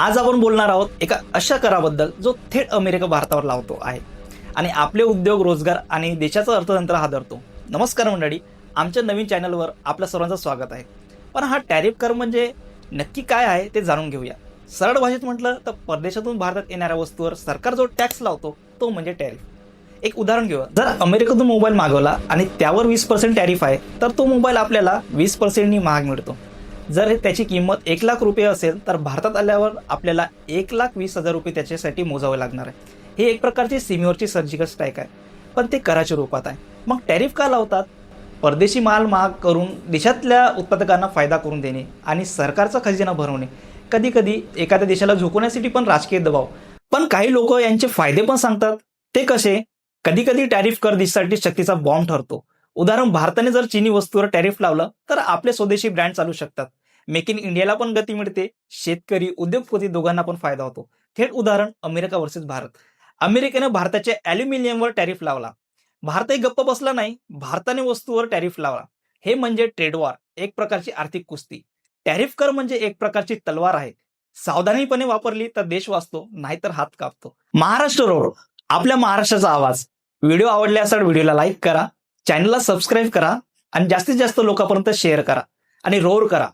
आज आपण बोलणार आहोत एका अशा कराबद्दल जो थेट अमेरिका भारतावर लावतो आहे. आणि आपले उद्योग रोजगार आणि देशाचं अर्थतंत्र हादरतो. नमस्कार मंडळी आमच्या नवीन चॅनलवर आपल्या सर्वांचं स्वागत आहे. पण हा टॅरिफ कर म्हणजे नक्की काय आहे ते जाणून घेऊया. सरळ भाषेत म्हटलं तर परदेशातून भारतात येणाऱ्या वस्तूवर सरकार जो टॅक्स लावतो तो म्हणजे टॅरिफ. एक उदाहरण घेऊया. जर अमेरिकेतून मोबाईल मागवला आणि त्यावर वीस पर्सेंट टॅरिफ आहे तर तो मोबाईल आपल्याला वीस पर्सेंटनी महाग मिळतो. जर हे त्याची किंमत एक लाख रुपये असेल तर भारतात आल्यावर आपल्याला एक लाख वीस हजार रुपये त्याच्यासाठी मोजावे लागणार आहे. हे एक प्रकारची सीमेवरची सर्जिकल स्ट्राईक आहे. पण ते कराच्या रूपात आहे. मग टॅरिफ का लावतात? परदेशी माल महाग करून देशातल्या उत्पादकांना फायदा करून देणे आणि सरकारचा खजिना भरवणे. कधी कधी एखाद्या देशाला झोकवण्यासाठी पण राजकीय दबाव. पण काही लोक यांचे फायदे पण सांगतात. ते कसे? कधी कधी टॅरिफ कर देशासाठी शक्तीचा बॉम्ब ठरतो. उदाहरण भारताने जर चिनी वस्तूवर टॅरिफ लावलं तर आपले स्वदेशी ब्रँड चालू शकतात. मेक इन इंडियाला पण गती मिळते. शेतकरी उद्योगपती दोघांना पण फायदा होतो. थेट उदाहरण अमेरिका वर्सेस भारत. अमेरिकेनं भारताच्या अॅल्युमिनियमवर टॅरिफ लावला. भारतही गप्प बसला नाही. भारताने वस्तूवर टॅरिफ लावला. हे म्हणजे ट्रेड वॉर एक प्रकारची आर्थिक कुस्ती. टॅरिफ कर म्हणजे एक प्रकारची तलवार आहे. सावधानीपणे वापरली तर देश वाचतो नाहीतर हात कापतो. महाराष्ट्र रोड आपल्या महाराष्ट्राचा आवाज. व्हिडिओ आवडले असाल व्हिडिओला लाईक करा. चॅनलला सबस्क्राईब करा. आणि जास्तीत जास्त लोकांपर्यंत शेअर करा. आणि रोर करा.